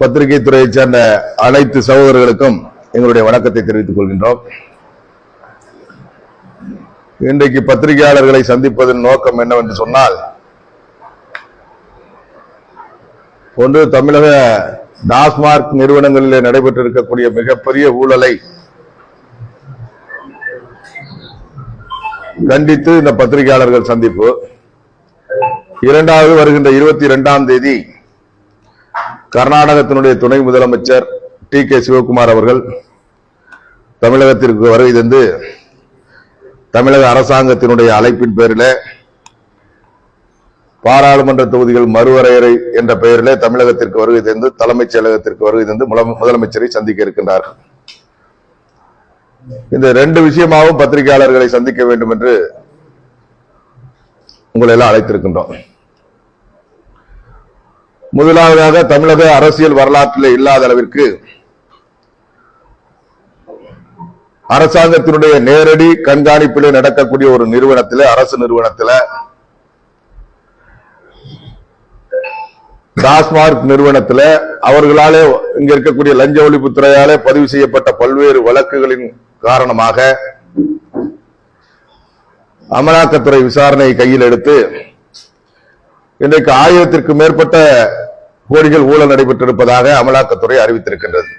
பத்திரிகை துறையைச் சேர்ந்த அனைத்து சகோதரர்களுக்கும் எங்களுடைய வணக்கத்தை தெரிவித்துக் கொள்கின்றோம். இன்றைக்கு பத்திரிகையாளர்களை சந்திப்பதன் நோக்கம் என்னவென்று சொன்னால் ஒன்று தமிழக டாஸ்மார்க் நிறுவனங்களிலே நடைபெற்றிருக்கக்கூடிய மிகப்பெரிய ஊழலை கண்டித்து இந்த பத்திரிகையாளர்கள் சந்திப்பு. இரண்டாவது வருகின்ற இருபத்தி இரண்டாம் தேதி கர்நாடகத்தினுடைய துணை முதலமைச்சர் டி கே சிவகுமார் அவர்கள் தமிழகத்திற்கு வருகை தந்து தமிழக அரசாங்கத்தினுடைய அழைப்பின் பேரில் பாராளுமன்ற தொகுதிகள் மறுவரையறை என்ற பெயரிலே தமிழகத்திற்கு வருகை தந்து தலைமைச் செயலகத்திற்கு வருகை தந்து முதலமைச்சரை சந்திக்க இருக்கின்றார்கள். இந்த ரெண்டு விஷயமாகவும் பத்திரிகையாளர்களை சந்திக்க வேண்டும் என்று உங்களை எல்லாம் அழைத்திருக்கின்றோம். முதலாவதாக தமிழக அரசியல் வரலாற்றில் இல்லாத அளவிற்கு அரசாங்கத்தினுடைய நேரடி கண்காணிப்பிலே நடக்கக்கூடிய ஒரு நிறுவனத்திலே அரசு நிறுவனத்தில் டாஸ்மார்க் நிறுவனத்தில் அவர்களாலே இங்க இருக்கக்கூடிய லஞ்ச ஒழிப்புத்துறையாலே பதிவு செய்யப்பட்ட பல்வேறு வழக்குகளின் காரணமாக அமலாக்கத்துறை விசாரணையை கையில் எடுத்து இன்றைக்கு ஆயிரத்திற்கு மேற்பட்ட கோடிகள் ஊழல் நடைபெற்றிருப்பதாக அமலாக்கத்துறை அறிவித்திருக்கின்றது.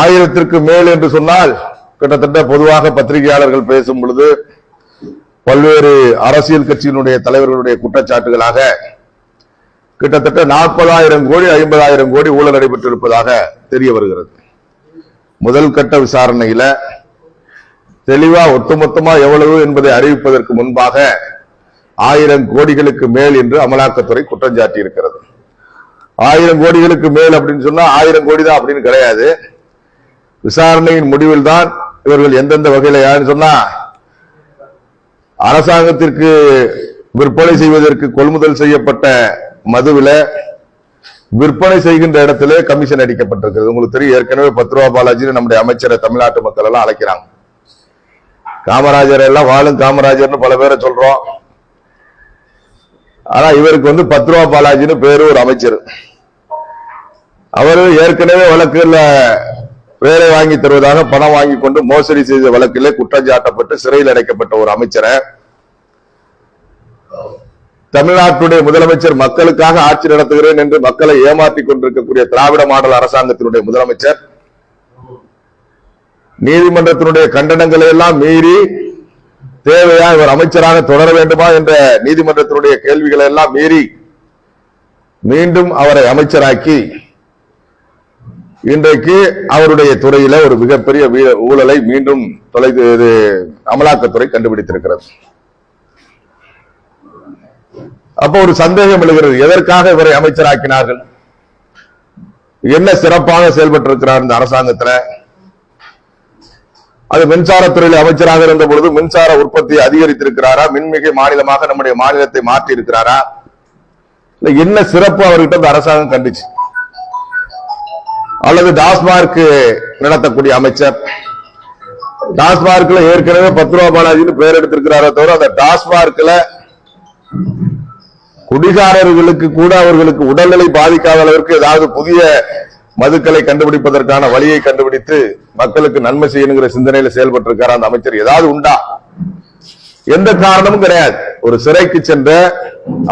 ஆயிரத்திற்கு மேல் என்று சொன்னால் கிட்டத்தட்ட பொதுவாக பத்திரிகையாளர்கள் பேசும் பொழுது பல்வேறு அரசியல் கட்சியினுடைய தலைவர்களுடைய குற்றச்சாட்டுகளாக கிட்டத்தட்ட நாற்பதாயிரம் கோடி ஐம்பதாயிரம் கோடி ஊழல் நடைபெற்றிருப்பதாக தெரிய வருகிறது. முதல் கட்ட விசாரணையில தெளிவா ஒட்டுமொத்தமா எவ்வளவு என்பதை அறிவிப்பதற்கு முன்பாக ஆயிரம் கோடிகளுக்கு மேல் என்று அமலாக்கத்துறை குற்றம் சாட்டி இருக்கிறது ஆயிரம் கோடிகளுக்கு மேல் அப்படின்னு சொன்னா ஆயிரம் கோடி தான் அப்படின்னு கிடையாது. விசாரணையின் முடிவில் தான் இவர்கள் எந்தெந்த வகையில யாருன்னு சொன்னா அரசாங்கத்திற்கு விற்பனை செய்வதற்கு கொள்முதல் செய்யப்பட்ட மதுவில விற்பனை செய்கின்ற இடத்திலே கமிஷன் அடிக்கப்பட்டிருக்கிறது. உங்களுக்கு தெரியும் ஏற்கனவே பத்து ரூபா பாலாஜின்னு நம்முடைய அமைச்சரை தமிழ்நாட்டு மக்கள் எல்லாம் அழைக்கிறாங்க. காமராஜர் எல்லாம் வாழும் காமராஜர்னு பல பேரை சொல்றோம். ஆனா இவருக்கு வந்து பத்து ரூபா பாலாஜின்னு பேரு ஒரு அமைச்சர். அவர் ஏற்கனவே வழக்குல வேலை வாங்கி தருவதாக பணம் வாங்கி கொண்டு மோசடி செய்த வழக்கிலே குற்றம் சாட்டப்பட்டு சிறையில் அடைக்கப்பட்ட ஒரு அமைச்சரை. தமிழ்நாட்டுடைய முதலமைச்சர் மக்களுக்காக ஆட்சி நடத்துகிறேன் என்று மக்களை ஏமாற்றிக் கொண்டிருக்கக்கூடிய திராவிட மாடல் அரசாங்கத்தினுடைய முதலமைச்சர். நீதிமன்றத்தினுடைய கண்டனங்களை எல்லாம் மீறி தேவையா? இவர் அமைச்சராக தொடர வேண்டுமா என்ற நீதிமன்றத்தினுடைய கேள்விகளை எல்லாம் மீறி மீண்டும் அவரை அமைச்சராக்கி இன்றைக்கு அவருடைய துறையில ஒரு மிகப்பெரிய ஊழலை மீண்டும் தொலை இது அமலாக்கத்துறை கண்டுபிடித்திருக்கிறது. அப்போ ஒரு சந்தேகம் எழுகிறது. எதற்காக இவரை அமைச்சராக்கினார்கள்? என்ன சிறப்பாக செயல்பட்டிருக்கிறார் இந்த அரசாங்கத்துல? அது மின்சாரத்துறையில் அமைச்சராக இருந்த பொழுது மின்சார உற்பத்தியை அதிகரித்திருக்கிறாரா? மின்மிகை மாநிலமாக நம்முடைய மாநிலத்தை மாற்றி இருக்கிறாரா இல்ல என்ன சிறப்பு அவர்கிட்ட அரசாங்கம் கண்டுச்சு? அல்லது டாஸ்மார்க் நடத்தக்கூடிய அமைச்சர் டாஸ்மார்க்ல ஏற்கனவே பத்து ரூபா பாலாஜின்னு பெயர் எடுத்திருக்கிறாரே தவிர அந்த டாஸ்மார்க்ல குடிகாரர்களுக்கு கூட அவர்களுக்கு உடல்நிலை பாதிக்காத அளவிற்கு ஏதாவது புதிய மதுக்களை கண்டுபிடிப்பதற்கான வழியை கண்டுபிடித்து மக்களுக்கு நன்மை செய்யணுங்கிற சிந்தனையில செயல்பட்டு இருக்காரு அந்த அமைச்சர்? ஏதாவது உண்டா? எந்த காரணமும் கிடையாது. ஒரு சிறைக்கு சென்ற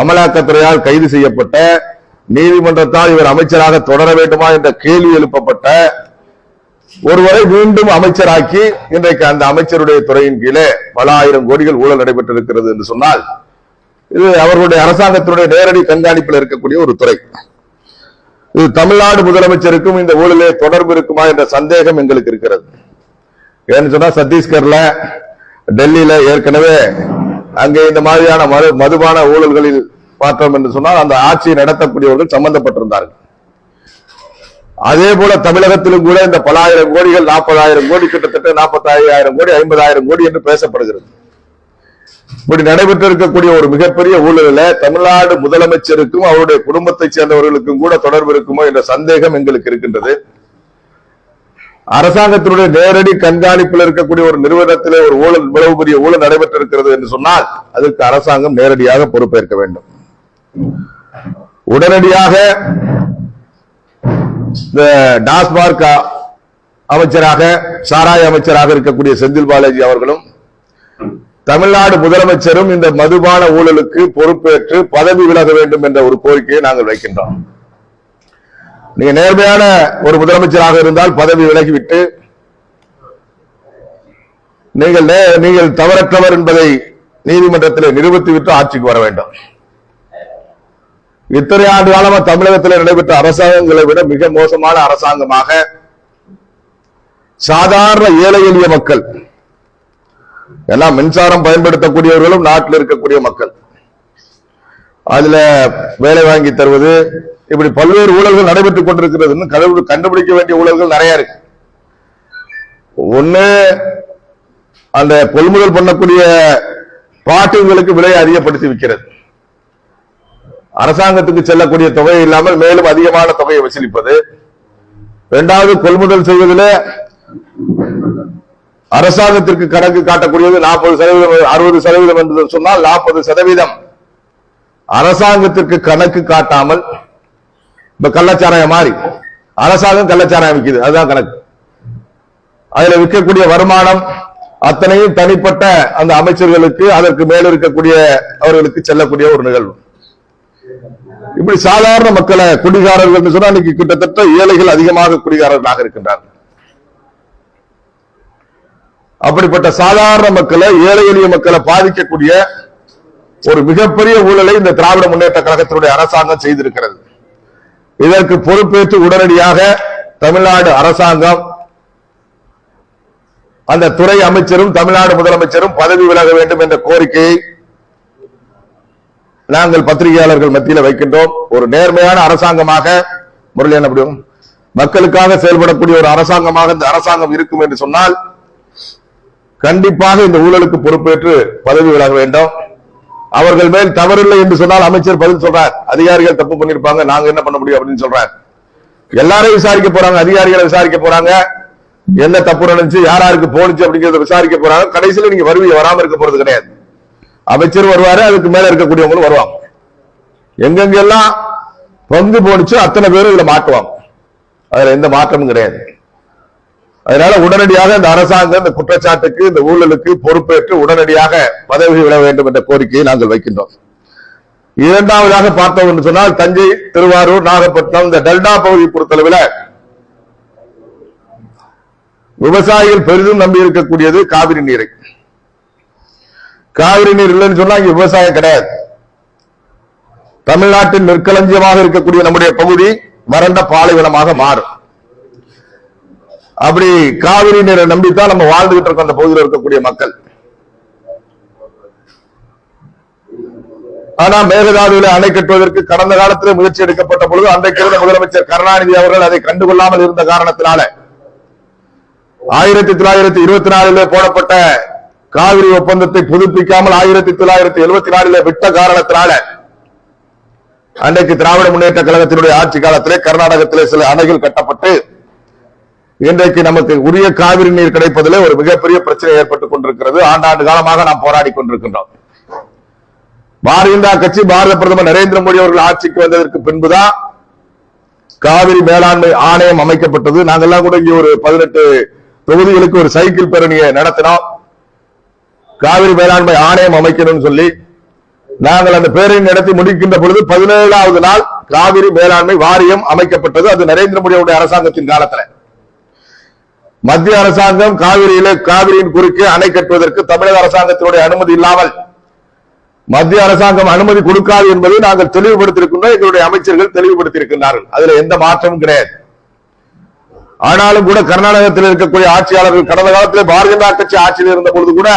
அமலாக்கத்துறையால் கைது செய்யப்பட்ட நீதிமன்றத்தால் இவர் அமைச்சராக தொடர வேண்டுமா என்ற கேள்வி எழுப்பப்பட்ட ஒருவரை மீண்டும் அமைச்சராக்கி இன்றைக்கு அந்த அமைச்சருடைய துறையின் கீழே பல ஆயிரம் கோடிகள் ஊழல் நடைபெற்றிருக்கிறது என்று சொன்னால் இது அவர்களுடைய அரசாங்கத்தினுடைய நேரடி கண்காணிப்பில் இருக்கக்கூடிய ஒரு துறை. இது தமிழ்நாடு முதலமைச்சருக்கும் இந்த ஊழலே தொடர்பு இருக்குமா என்ற சந்தேகம் எங்களுக்கு இருக்கிறது. ஏன்னு சொன்னா சத்தீஸ்கர்ல டெல்லியில ஏற்கனவே அங்கே இந்த மாதிரியான மது மதுபான ஊழல்களில் பார்த்தோம் என்று சொன்னால் அந்த ஆட்சியை நடத்தக்கூடியவர்கள் சம்பந்தப்பட்டிருந்தார்கள். அதே போல தமிழகத்திலும் கூட இந்த பலாயிரம் கோடிகள் நாற்பதாயிரம் கோடி கிட்டத்தட்ட நாற்பத்தி ஐயாயிரம் கோடி ஐம்பதாயிரம் கோடி என்று பேசப்படுகிறது. இப்படி நடைபெற்றிருக்கக்கூடிய ஒரு மிகப்பெரிய ஊழலில் தமிழ்நாடு முதலமைச்சருக்கும் அவருடைய குடும்பத்தைச் சேர்ந்தவர்களுக்கும் கூட தொடர்பு இருக்குமோ என்ற சந்தேகம் எங்களுக்கு இருக்கின்றது. அரசாங்கத்தினுடைய நேரடி கண்காணிப்பில் இருக்கக்கூடிய ஒரு நிறுவனத்திலே ஒரு ஊழல் இவ்வளவு பெரிய ஊழல் நடைபெற்றிருக்கிறது என்று சொன்னால் அதற்கு அரசாங்கம் நேரடியாக பொறுப்பேற்க வேண்டும். உடனடியாக இந்த டாஸ்மார்க் அமைச்சராக சாராய அமைச்சராக இருக்கக்கூடிய செந்தில் பாலாஜி அவர்களும் தமிழ்நாடு முதலமைச்சரும் இந்த மதுபான ஊழலுக்கு பொறுப்பேற்று பதவி விலக வேண்டும் என்ற ஒரு கோரிக்கையை நாங்கள் வைக்கின்றோம். நீங்க நேர்மையான ஒரு முதலமைச்சராக இருந்தால் பதவி விலகிவிட்டு நீங்கள் நீங்கள் தவறற்றவர் என்பதை நீதிமன்றத்தில் நிரூபித்துவிட்டு ஆட்சிக்கு வர வேண்டும். இத்தனை ஆண்டு காலமா தமிழகத்தில் நடைபெற்ற அரசாங்கங்களை விட மிக மோசமான அரசாங்கமாக சாதாரண ஏழை எளிய மக்கள் எல்லாம் மின்சாரம் பயன்படுத்தக்கூடியவர்களும் நாட்டில் இருக்கக்கூடிய மக்கள். அதுல வேலை வாங்கி தருவது இப்படி பல்வேறு ஊழல்கள் நடைபெற்றுக் கொண்டிருக்கிறது கண்டுபிடிக்க வேண்டிய ஊழல்கள் நிறைய இருக்கு. ஒண்ணு அந்த கொள்முதல் பண்ணக்கூடிய பாட்டுகளுக்கு விலையை அதிகப்படுத்தி விற்கிறது. அரசாங்கத்துக்கு செல்லக்கூடிய தொகை இல்லாமல் மேலும் அதிகமான தொகையை வசூலிப்பது. இரண்டாவது கொள்முதல் செய்வதில் அரசாங்கத்திற்கு கணக்கு காட்டக்கூடியது நாற்பது சதவீதம் அறுபது சதவீதம் என்று சொன்னால் நாற்பது சதவீதம். அரசாங்கத்திற்கு கணக்கு காட்டாமல் இப்ப கள்ளச்சாராயம் மாறி அரசாங்கம் கள்ளச்சாராயம் விற்குது அதுதான் கணக்கு. அதுல விற்கக்கூடிய வருமானம் அத்தனையும் தனிப்பட்ட அந்த அமைச்சர்களுக்கு அதற்கு மேல் இருக்கக்கூடிய அவர்களுக்கு செல்லக்கூடிய ஒரு நிகழ்வு. இப்படி சாதாரண மக்களை குடிகாரர்கள் சொன்னா இன்னைக்கு கிட்டத்தட்ட ஏழைகள் அதிகமாக குடிகாரர்களாக இருக்கின்றார்கள். அப்படிப்பட்ட சாதாரண மக்களை ஏழை எளிய மக்களை பாதிக்கக்கூடிய ஒரு மிகப்பெரிய ஊழலை இந்த திராவிட முன்னேற்ற கழகத்தினுடைய அரசாங்கம் செய்திருக்கிறது. இதற்கு பொறுப்பேற்று உடனடியாக தமிழ்நாடு அரசாங்கம் அந்த துறை அமைச்சரும் தமிழ்நாடு முதலமைச்சரும் பதவி விலக வேண்டும் என்ற கோரிக்கையை நாங்கள் பத்திரிகையாளர்கள் மத்தியில் வைக்கின்றோம். ஒரு நேர்மையான அரசாங்கமாக முரளி என்ன மக்களுக்காக செயல்படக்கூடிய ஒரு அரசாங்கமாக இந்த அரசாங்கம் இருக்கும் என்று சொன்னால் கண்டிப்பாக இந்த ஊழலுக்கு பொறுப்பேற்று பதவி விலக வேண்டும். அவர்கள் மேல் தவறில்லை என்று சொன்னால் அமைச்சர் பதில் சொல்றார். அதிகாரிகள் தப்பு பண்ணிருப்பாங்க நாங்க என்ன பண்ண முடியும் அப்படின்னு சொல்றார். எல்லாரையும் விசாரிக்க போறாங்க அதிகாரிகளை விசாரிக்க போறாங்க. என்ன தப்பு நடந்துச்சு யார் யாருக்கு போனுச்சு அப்படிங்கறத விசாரிக்க போறாங்க. கடைசியில நீங்க வருவீங்க வராம இருக்க போறது கிடையாது. அமைச்சர் வருவாரு அதுக்கு மேல இருக்கக்கூடியவங்களும் வருவாங்க. எங்கெங்கெல்லாம் பங்கு போனுச்சோ அத்தனை பேரும் இதுல மாட்டுவாங்க. அதுல எந்த மாற்றமும் கிடையாது. அதனால உடனடியாக இந்த அரசாங்கம் இந்த குற்றச்சாட்டுக்கு இந்த ஊழலுக்கு பொறுப்பேற்று உடனடியாக பதவி விட வேண்டும் என்ற கோரிக்கையை நாங்கள் வைக்கின்றோம். இரண்டாவதாக பார்த்தோம் என்று சொன்னால் தஞ்சை திருவாரூர் நாகப்பட்டினம் இந்த டெல்டா பகுதியை பொறுத்தளவில் விவசாயிகள் பெரிதும் நம்பி இருக்கக்கூடியது காவிரி நீரை. காவிரி நீர் இல்லைன்னு சொன்னா இங்க விவசாயம் கிடையாது. தமிழ்நாட்டின் நெற்களஞ்சியமாக இருக்கக்கூடிய நம்முடைய பகுதி வறண்ட பாலைவனமாக மாறும். அப்படி காவிரி நீரை நம்பித்தான் நம்ம வாழ்ந்துகிட்டு இருக்கோம் அந்த பகுதியில் இருக்கக்கூடிய மக்கள். ஆனா மேகதாதுவில அணை கட்டுவதற்கு கடந்த காலத்தில் முயற்சி எடுக்கப்பட்ட பொழுது அன்றைக்கு இருந்த முதலமைச்சர் கருணாநிதி அவர்கள் அதை கண்டுகொள்ளாமல் இருந்த காரணத்தினால ஆயிரத்தி தொள்ளாயிரத்தி இருபத்தி நாலிலே போடப்பட்ட காவிரி ஒப்பந்தத்தை புதுப்பிக்காமல் ஆயிரத்தி தொள்ளாயிரத்தி எழுபத்தி நாலிலே விட்ட காரணத்தினால அன்றைக்கு திராவிட முன்னேற்ற கழகத்தினுடைய ஆட்சி காலத்திலே கர்நாடகத்திலே சில அணைகள் கட்டப்பட்டு இன்றைக்கு நமக்கு உரிய காவிரி நீர் கிடைப்பதிலே ஒரு மிகப்பெரிய பிரச்சனை ஏற்பட்டுக் கொண்டிருக்கிறது. ஆண்டாண்டு காலமாக நாம் போராடி கொண்டிருக்கின்றோம். பாரதிய கட்சி பாரத பிரதமர் நரேந்திர மோடி அவர்கள் ஆட்சிக்கு வந்ததற்கு பின்புதான் காவிரி மேலாண்மை ஆணையம் அமைக்கப்பட்டது. நாங்கெல்லாம் கூட இங்கே ஒரு பதினெட்டு தொகுதிகளுக்கு ஒரு சைக்கிள் பேரணியை நடத்தினோம். காவிரி மேலாண்மை ஆணையம் அமைக்கணும்னு சொல்லி நாங்கள் அந்த பேரணி நடத்தி முடிக்கின்ற பொழுது பதினேழாவது நாள் காவிரி மேலாண்மை வாரியம் அமைக்கப்பட்டது. அது நரேந்திர மோடியுடைய அரசாங்கத்தின் காலத்துல. மத்திய அரசாங்கம் காவிரியில காவிரியின் குறுக்கே அணை கட்டுவதற்கு தமிழக அரசாங்கத்தினுடைய அனுமதி இல்லாமல் மத்திய அரசாங்கம் அனுமதி கொடுக்காது என்பதை நாங்கள் தெளிவுபடுத்தியிருக்கின்றோம். எங்களுடைய அமைச்சர்கள் தெளிவுபடுத்தியிருக்கின்றார்கள். அதுல எந்த மாற்றமும் கிடையாது. ஆனாலும் கூட கர்நாடகத்தில் இருக்கக்கூடிய ஆட்சியாளர்கள் கடந்த காலத்தில் பாரதிய ஜனதா கட்சி ஆட்சியில் இருந்த பொழுது கூட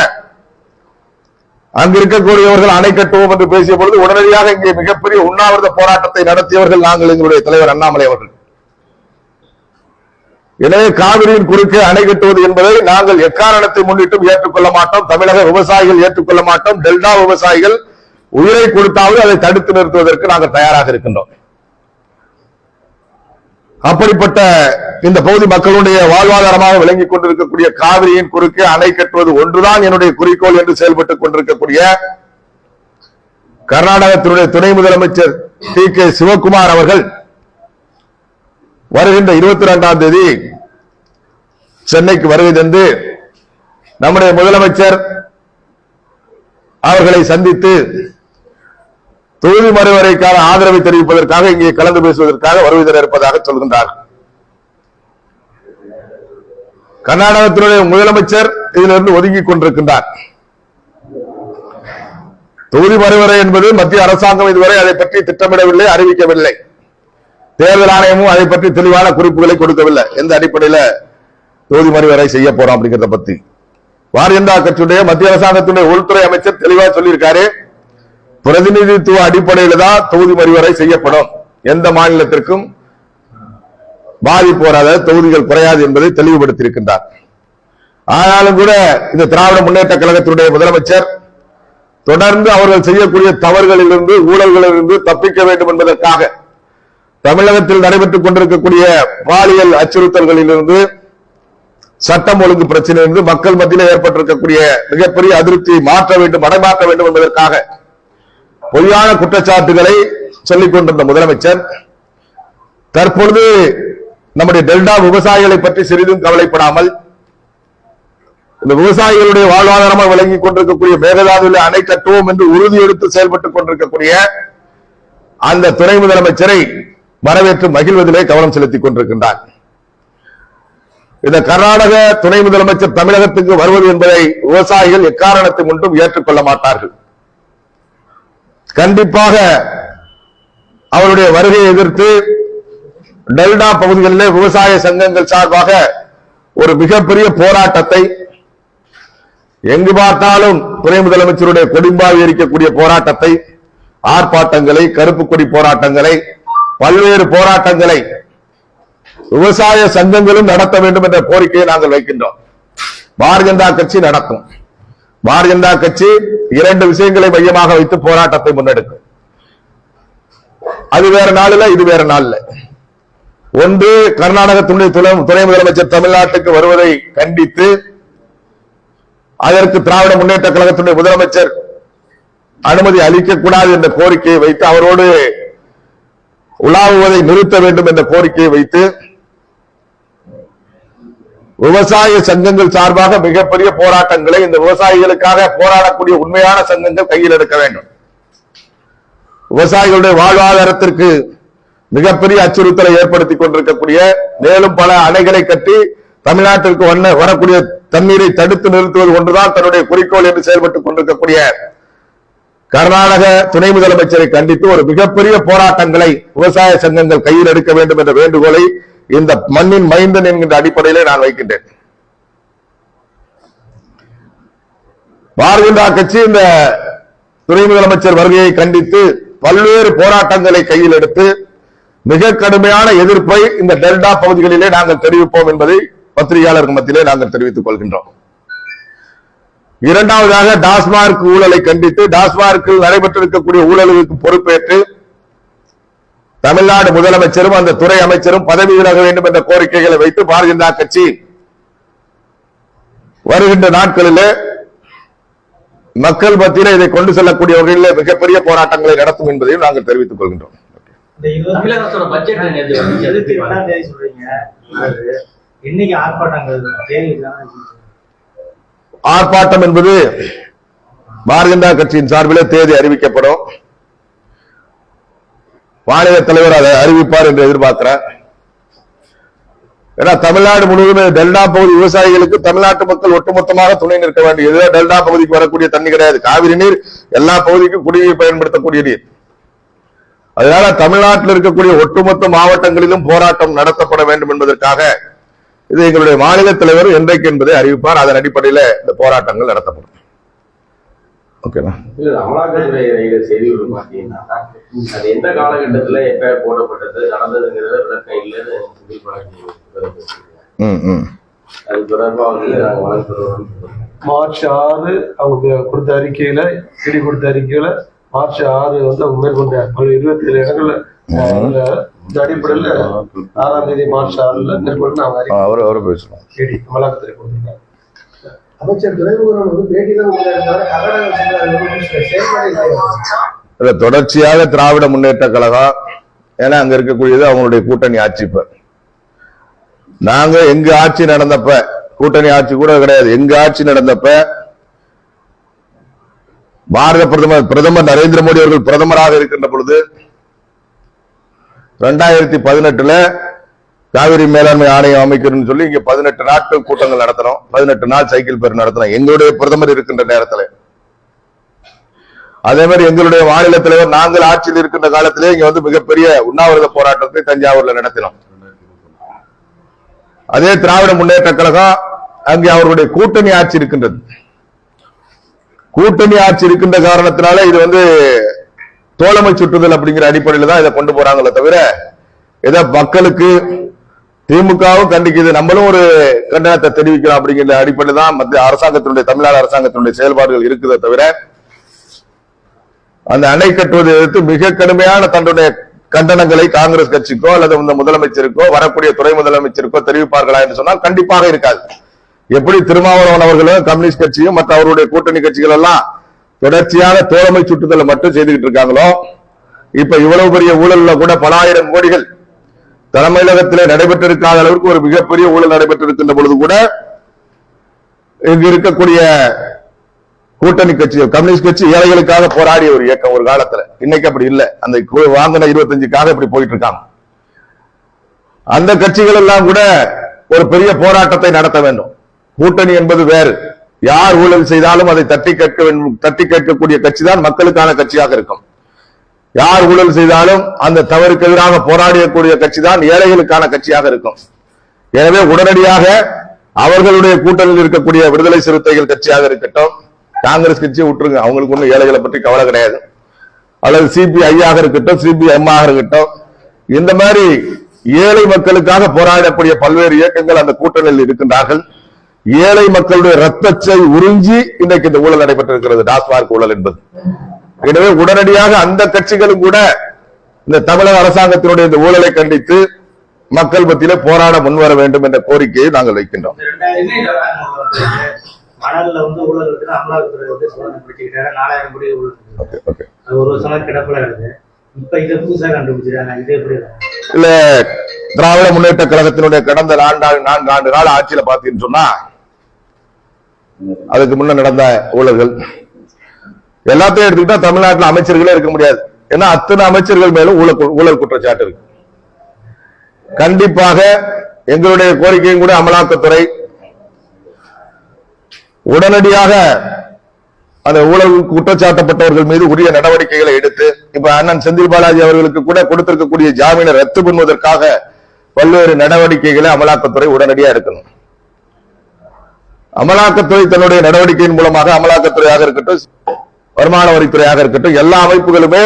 அங்கு இருக்கக்கூடியவர்கள் அணை கட்டுவோம் என்று பேசிய பொழுது உடனடியாக இங்கே மிகப்பெரிய உண்ணாவிரத போராட்டத்தை நடத்தியவர்கள் நாங்கள் எங்களுடைய தலைவர் அண்ணாமலை அவர்கள். எனவே காவிரியின் குறுக்கே அணை கட்டுவது என்பதை நாங்கள் எக்காரணத்தை முன்னிட்டும் ஏற்றுக்கொள்ள மாட்டோம். தமிழக விவசாயிகள் ஏற்றுக்கொள்ள மாட்டோம். டெல்டா விவசாயிகள் உயிரை கொடுத்தாவது அதை தடுத்து நிறுத்துவதற்கு நாங்கள் தயாராக இருக்கின்றோம். அப்படிப்பட்ட இந்த பகுதி மக்களுடைய வாழ்வாதாரமாக விளங்கிக் கொண்டிருக்கக்கூடிய காவிரியின் குறுக்கே அணை கட்டுவது ஒன்றுதான் என்னுடைய குறிக்கோள் என்று செயல்பட்டுக் கொண்டிருக்கக்கூடிய கர்நாடகத்தினுடைய துணை முதலமைச்சர் டி கே சிவகுமார் அவர்கள் வருகின்ற இருபத்தி ரெண்டாம் தேதி சென்னைக்கு வருகை தந்து நம்முடைய முதலமைச்சர் அவர்களை சந்தித்து தொகுதி மறுவரைக்கான ஆதரவை தெரிவிப்பதற்காக இங்கே கலந்து பேசுவதற்காக வருகை தர இருப்பதாக சொல்கின்றார். கர்நாடகத்தினுடைய முதலமைச்சர் இதிலிருந்து ஒதுங்கிக் கொண்டிருக்கின்றார். தொகுதி மறுவரை என்பது மத்திய அரசாங்கம் இதுவரை அதை பற்றி திட்டமிடவில்லை அறிவிக்கவில்லை. தேர்தல் ஆணையமும் அதை பற்றி தெளிவான குறிப்புகளை கொடுக்கவில்லை. எந்த அடிப்படையில தொகுதி மறுவரை செய்ய போறோம் அப்படிங்கறத பத்தி. பாரதிய ஜனதா கட்சியுடைய மத்திய அரசாங்கத்துடைய உள்துறை அமைச்சர் தெளிவா சொல்லியிருக்காரு. பிரதிநிதித்துவ அடிப்படையில தான் தொகுதி மறுவரை செய்யப்படும். எந்த மாநிலத்திற்கும் பாதிப்பு வராத தொகுதிகள் குறையாது என்பதை தெளிவுபடுத்தியிருக்கின்றார். ஆனாலும் கூட இந்த திராவிட முன்னேற்ற கழகத்தினுடைய முதலமைச்சர் தொடர்ந்து அவர்கள் செய்யக்கூடிய தவறுகளிலிருந்து ஊழல்களிலிருந்து தப்பிக்க வேண்டும் என்பதற்காக தமிழகத்தில் நடைபெற்றுக் கொண்டிருக்கக்கூடிய பாலியல் அச்சுறுத்தல்களிலிருந்து சட்டம் ஒழுங்கு பிரச்சனையிலிருந்து மக்கள் மத்தியில் ஏற்பட்டிருக்கக்கூடிய மிகப்பெரிய அதிருப்தியை மாற்ற வேண்டும் மடமாற்ற வேண்டும் என்பதற்காக பொய்யான குற்றச்சாட்டுகளை சொல்லிக் கொண்டிருந்த முதலமைச்சர் தற்பொழுது நம்முடைய டெல்டா விவசாயிகளை பற்றி சிறிதும் கவலைப்படாமல் இந்த விவசாயிகளுடைய வாழ்வாதாரமாக விளங்கிக் கொண்டிருக்கக்கூடிய மேகதாதுவில் அணை கட்டுவோம் என்று உறுதி எடுத்து செயல்பட்டுக் கொண்டிருக்கக்கூடிய அந்த துணை முதலமைச்சரை வரவேற்று மகிழ்வதிலே கவனம் செலுத்திக் கொண்டிருக்கின்றார். இந்த கர்நாடக துணை முதலமைச்சர் தமிழகத்துக்கு வருவது என்பதை விவசாயிகள் எக்காரணத்தை கொண்டும் ஏற்றுக்கொள்ள மாட்டார்கள். கண்டிப்பாக அவருடைய வருகையை எதிர்த்து டெல்டா பகுதிகளிலே விவசாய சங்கங்கள் சார்பாக ஒரு மிகப்பெரிய போராட்டத்தை எங்கு பார்த்தாலும் துணை முதலமைச்சருடைய கொடும்பாவி இருக்கக்கூடிய போராட்டத்தை ஆர்ப்பாட்டங்களை கருப்பு கொடி போராட்டங்களை பல்வேறு போராட்டங்களை விவசாய சங்கங்களும் நடத்த வேண்டும் என்ற கோரிக்கையை நாங்கள் வைக்கின்றோம். பாரதிய ஜனதா கட்சி நடக்கும். பாரதிய ஜனதா கட்சி இரண்டு விஷயங்களை மையமாக வைத்து போராட்டத்தை முன்னெடுக்கும். அது வேற நாளில் இது வேற நாள்ல. ஒன்று கர்நாடகத்தினுடைய துணை- துணை முதலமைச்சர் தமிழ்நாட்டுக்கு வருவதை கண்டித்து அதற்கு திராவிட முன்னேற்ற கழகத்தினுடைய முதலமைச்சர் அனுமதி அளிக்கக்கூடாது என்ற கோரிக்கையை வைத்து அவரோடு உலாவுவதை நிறுத்த வேண்டும் என்ற கோரிக்கையை வைத்து விவசாய சங்கங்கள் சார்பாக மிகப்பெரிய போராட்டங்களை இந்த விவசாயிகளுக்காக போராடக்கூடிய உண்மையான சங்கங்கள் கையில் எடுக்க வேண்டும். விவசாயிகளுடைய வாழ்வாதாரத்திற்கு மிகப்பெரிய அச்சுறுத்தலை ஏற்படுத்தி கொண்டிருக்கக்கூடிய மேலும் பல அணைகளை கட்டி தமிழ்நாட்டிற்கு வண்ண- வரக்கூடிய தண்ணீரை தடுத்து நிறுத்துவது ஒன்றுதான் தன்னுடைய குறிக்கோள் என்று செயல்பட்டுக் கொண்டிருக்கக்கூடிய கர்நாடக துணை முதலமைச்சரை கண்டித்து ஒரு மிகப்பெரிய போராட்டங்களை விவசாய சங்கங்கள் கையில் எடுக்க வேண்டும் என்ற வேண்டுகோளை இந்த மண்ணின் மைந்தன் என்கின்ற அடிப்படையிலே நான் வைக்கின்றேன். பாரதிய கட்சி இந்த துணை முதலமைச்சர் வருகையை கண்டித்து பல்வேறு போராட்டங்களை கையில் எடுத்து மிக கடுமையான எதிர்ப்பை இந்த டெல்டா பகுதிகளிலே நாங்கள் தெரிவிப்போம் என்பதை பத்திரிகையாளர்கள் மத்தியிலே நாங்கள் தெரிவித்துக் கொள்கின்றோம். இரண்டாவதாக டாஸ்மார்க் ஊழலை கண்டித்து டாஸ்மார்க்கில் நடைபெற்றிருக்கக்கூடிய ஊழலுக்கு பொறுப்பேற்று தமிழ்நாடு முதலமைச்சரும் அந்த துறை அமைச்சரும் பதவி விலக வேண்டும் என்ற கோரிக்கைகளை வைத்து பாரதிய ஜனதா கட்சி வருகின்ற நாட்களிலே மக்கள் மத்தியிலே இதை கொண்டு செல்லக்கூடிய வகையில் மிகப்பெரிய போராட்டங்களை நடத்தும் என்பதையும் நாங்கள் தெரிவித்துக் கொள்கின்றோம் இன்னைக்கு ஆர்ப்பாட்டங்கள் தேதி இல்லாம ஆர்ப்பாட்டம் என்பது பாரதிய கட்சியின் சார்பிலே தேதி அறிவிக்கப்படும். மாநில தலைவர் அதை அறிவிப்பார் என்று எதிர்பார்க்கிறேன் ஏன்னா தமிழ்நாடு முழுவதுமே டெல்டா பகுதி விவசாயிகளுக்கு தமிழ்நாட்டு மக்கள் ஒட்டுமொத்தமாக துணை நிற்க வேண்டியது டெல்டா பகுதிக்கு வரக்கூடிய தண்ணி கிடையாது. காவிரி நீர் எல்லா பகுதிக்கும் குடிநீர் பயன்படுத்தக்கூடிய நீர். அதனால தமிழ்நாட்டில் இருக்கக்கூடிய ஒட்டுமொத்த மாவட்டங்களிலும் போராட்டம் நடத்தப்பட வேண்டும் என்பதற்காக இது எங்களுடைய மாநில தலைவர் என்றைக்கு என்பதை அறிவிப்பார். அதன் அடிப்படையில் இந்த போராட்டங்கள் நடத்தப்படும். ஓகேண்ணா இல்ல, அமலாக்கத்துறை வெளியிட செய்திகள் பார்த்தீங்கன்னா அது எந்த காலகட்டத்துல எஃப்ஐஆர் போடப்பட்டது நடந்ததுங்கிறத விளக்கம் இல்லைன்னு அது மார்ச் ஆறு அவங்க கொடுத்த அறிக்கையில இடி கொடுத்த அறிக்கையில மார்ச் ஆறு வந்து அவங்க மேற்கொண்ட இருபத்தி ஏழு இடங்கள்ல இந்த அடிப்படையில ஆறாம் தேதி மார்ச் ஆறுல அவங்க அறிக்கை அவர் அவர் பேசணும் இடி அமலாக்கத்துறை கொடுத்திருக்காங்க அமைச்சர் துறைமுருகன் வந்து பேட்டியில இல்லை தொடர்ச்சியாக திராவிட முன்னேற்ற கழகம் ஏன்னா அங்க இருக்கக்கூடியது அவங்களுடைய கூட்டணி ஆட்சி இப்ப. நாங்க எங்க ஆட்சி நடந்தப்ப கூட்டணி ஆட்சி கூட கிடையாது. எங்க ஆட்சி நடந்தப்ப பாரத பிரதமர் பிரதமர் நரேந்திர மோடி அவர்கள் பிரதமராக இருக்கின்ற பொழுது ரெண்டாயிரத்தி பதினெட்டுல காவிரி மேலாண்மை ஆணையம் அமைக்கணும்னு சொல்லி இங்க பதினெட்டு நாட்கள் கூட்டங்கள் நடத்தணும். பதினெட்டு நாள் சைக்கிள் பேர் நடத்தணும். எங்களுடைய பிரதமர் இருக்கின்ற நேரத்துல. அதே மாதிரி எங்களுடைய மாநில தலைவர் நாங்கள் ஆட்சியில் இருக்கின்ற காலத்திலே இங்க வந்து மிகப்பெரிய உண்ணாவிரத போராட்டத்தை தஞ்சாவூர்ல நடத்தினோம். அதே திராவிட முன்னேற்ற கழகம் அங்கே அவருடைய கூட்டணி ஆட்சி இருக்கின்றது. கூட்டணி ஆட்சி இருக்கின்ற காரணத்தினால இது வந்து தோழமை சுற்றுதல் அப்படிங்கிற அடிப்படையில தான் இதை கொண்டு போறாங்களே தவிர ஏதோ மக்களுக்கு திமுகவும் கண்டிக்குது நம்மளும் ஒரு கண்டனத்தை தெரிவிக்கிறோம் அப்படிங்கிற அடிப்படையில் தான் மத்திய அரசாங்கத்தினுடைய தமிழ்நாடு அரசாங்கத்தினுடைய செயல்பாடுகள் இருக்குதே தவிர அந்த அணை கட்டுவதை எதிர்த்து மிக கடுமையான தன்னுடைய கண்டனங்களை காங்கிரஸ் கட்சிக்கோ அல்லது இந்த முதலமைச்சருக்கோ வரக்கூடிய துறை முதலமைச்சருக்கோ தெரிவிப்பார்களா என்று சொன்னால் கண்டிப்பாக இருக்காது. எப்படி திருமாவளவன் அவர்களும் கம்யூனிஸ்ட் கட்சியும் மற்ற அவருடைய கூட்டணி கட்சிகள் எல்லாம் தொடர்ச்சியான தோழமை சுற்றுதலை மட்டும் செய்துகிட்டு இருக்காங்களோ? இப்ப இவ்வளவு பெரிய ஊழல்ல கூட பல ஆயிரம் கோடிகள் தலைமையகத்திலே நடைபெற்றிருக்காத அளவிற்கு ஒரு மிகப்பெரிய ஊழல் நடைபெற்றிருக்கின்ற பொழுது கூட இங்கு இருக்கக்கூடிய கூட்டணி கட்சி கம்யூனிஸ்ட் கட்சி ஏழைகளுக்காக போராடிய ஒரு இயக்கம் ஒரு காலத்துல. இன்னைக்கு அப்படி இல்லை. அந்த வாங்கின இருபத்தஞ்சுக்காக இப்படி போயிட்டு இருக்காங்க. அந்த கட்சிகள் எல்லாம் கூட ஒரு பெரிய போராட்டத்தை நடத்த வேண்டும். கூட்டணி என்பது வேறு. யார் ஊழல் செய்தாலும் அதை தட்டி கேட்க தட்டி கேட்கக்கூடிய கட்சி தான் மக்களுக்கான கட்சியாக இருக்கும். யார் ஊழல் செய்தாலும் அந்த தவறுக்கு எதிராக போராடியக்கூடிய கட்சி தான் ஏழைகளுக்கான கட்சியாக இருக்கும். எனவே உடனடியாக அவர்களுடைய கூட்டணியில் இருக்கக்கூடிய விடுதலை சிறுத்தைகள் கட்சியாக இருக்கட்டும் காங்கிரஸ் கட்சியை விட்டுருங்க. அவங்களுக்கு ஒன்றும் ஏழைகளை பற்றி கவலை கிடையாது. அல்லது சிபிஐ ஆக இருக்கட்டும் சிபிஎம் ஆக இருக்கட்டும் இந்த மாதிரி ஏழை மக்களுக்காக போராடக்கூடிய பல்வேறு இயக்கங்கள் அந்த கூட்டணியில் இருக்கின்றார்கள். ஏழை மக்களுடைய ரத்தச்சை உறிஞ்சி இன்றைக்கு இந்த ஊழல் நடைபெற்றிருக்கிறது. டாஸ்மார்க் ஊழல் என்பது. எனவே உடனடியாக அந்த கட்சிகளும் கூட இந்த தமிழக அரசாங்கத்தினுடைய இந்த ஊழலை கண்டித்து மக்கள் மத்தியிலே போராட முன்வர வேண்டும் என்ற கோரிக்கையை நாங்கள் வைக்கின்றோம். இந்த ரெண்டாயிரத்தி இருபதாம் வந்து மணல்ல வந்து ஊழல் இருக்குது அமலாக்கத்துறை வந்து சோதனை பிடிச்சிக்கிட்டாங்க. நாலாயிரம் கோடி ஊழல் இருக்குது. Okay okay. அது ஒரு வருஷமா கிடப்புல இருக்கு இப்ப இதை புதுசா கண்டுபிடிச்சிருக்காங்க. இது எப்படி இருக்கும்? இல்ல திராவிட முன்னேற்ற கழகத்தினுடைய கடந்த நான்கு நான்கு ஆண்டு கால ஆட்சியில பாத்தீங்கன்னு சொன்னா அதுக்கு முன்ன நடந்த ஊழல்கள். எல்லாத்தையும் எடுத்துக்கிட்டா தமிழ்நாட்டுல அமைச்சர்களே இருக்க முடியாது. ஏன்னா அத்தனை அமைச்சர்கள் மேலும் ஊழல் கு- ஊழல் குற்றச்சாட்டு இருக்கு. கண்டிப்பாக எங்களுடைய கோரிக்கையும் கூட அமலாக்கத்துறை உடனடியாக அந்த ஊழல் குற்றச்சாட்டப்பட்டவர்கள் மீது உரிய நடவடிக்கைகளை எடுத்து இப்ப அண்ணன் செந்தில் பாலாஜி அவர்களுக்கு கூட கொடுத்திருக்கக்கூடிய ஜாமீனை ரத்து பண்ணுவதற்காக பல்வேறு நடவடிக்கைகளை அமலாக்கத்துறை உடனடியாக எடுக்கணும். அமலாக்கத்துறை தன்னுடைய நடவடிக்கையின் மூலமாக அமலாக்கத்துறையாக இருக்கட்டும் வருமான வரித்துறையாக இருக்கட்டும் எல்லா அமைப்புகளுமே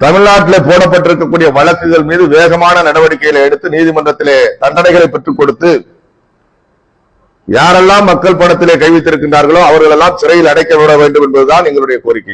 தமிழ்நாட்டிலே போடப்பட்டிருக்கக்கூடிய வழக்குகள் மீது வேகமான நடவடிக்கைகளை எடுத்து நீதிமன்றத்திலே தண்டனைகளை பெற்றுக் கொடுத்து யாரெல்லாம் மக்கள் பணத்திலே கைவித்திருக்கின்றார்களோ அவர்களெல்லாம் சிறையில் அடைக்க விட வேண்டும் என்பதுதான் எங்களுடைய கோரிக்கை.